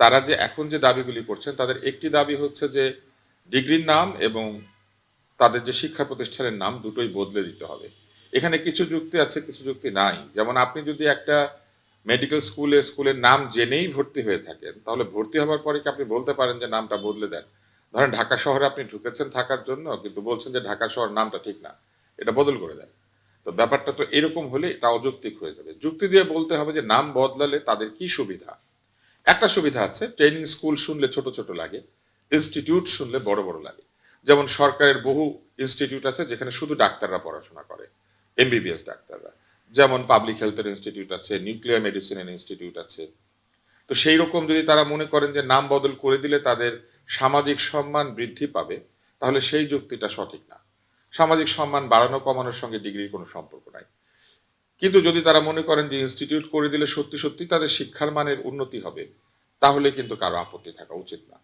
তারা যে এখন যে দাবিগুলি করছেন, তাদের একটি দাবি হচ্ছে যে ডিগ্রির নাম এবং তাদের যে শিক্ষা প্রতিষ্ঠানের নাম দুটোই বদলে দিতে হবে। এখানে কিছু যুক্তি আছে, কিছু যুক্তি নাই। যেমন আপনি যদি একটা মেডিকেল স্কুলে স্কুলের নাম জেনেই ভর্তি হয়ে থাকেন, তাহলে ভর্তি হওয়ার পরে কি আপনি বলতে পারেন যে নামটা বদলে দেন? ধরেন ঢাকা শহরে আপনি ঢুকেছেন থাকার জন্য, কিন্তু বলছেন যে ঢাকা শহর নামটা ঠিক না, এটা বদল করে দেন। তো ব্যাপারটা তো এরকম হলে এটা অযৌক্তিক হয়ে যাবে। যুক্তি দিয়ে বলতে হবে যে নাম বদলালে তাদের কি সুবিধা? একটা সুবিধা আছে ট্রেনিং স্কুল শুনলে ছোট ছোট লাগে ইনস্টিটিউট শুনলে বড় বড় লাগে। যেমন সরকারের বহু ইনস্টিটিউট আছে যেখানে শুধু ডাক্তাররা পড়াশোনা করে এমবিবিএস ডাক্তাররা। যেমন পাবলিক হেলথের ইনস্টিটিউট আছে নিউক্লিয়ার মেডিসিনের ইনস্টিটিউট আছে। তো সেই রকম যদি তারা মনে করেন যে নাম বদল করে দিলে তাদের সামাজিক সম্মান বৃদ্ধি পাবে, তাহলে সেই যুক্তিটা সঠিক না। সামাজিক সম্মান বাড়ানো, কমানোর সঙ্গে ডিগ্রির কোনো সম্পর্ক নাই। কিন্তু যদি তারা মনে করেন যে ইনস্টিটিউট করে দিলে সত্যি সত্যি তাদের শিক্ষার মানের উন্নতি হবে, তাহলে কিন্তু কারও আপত্তি থাকা উচিত না।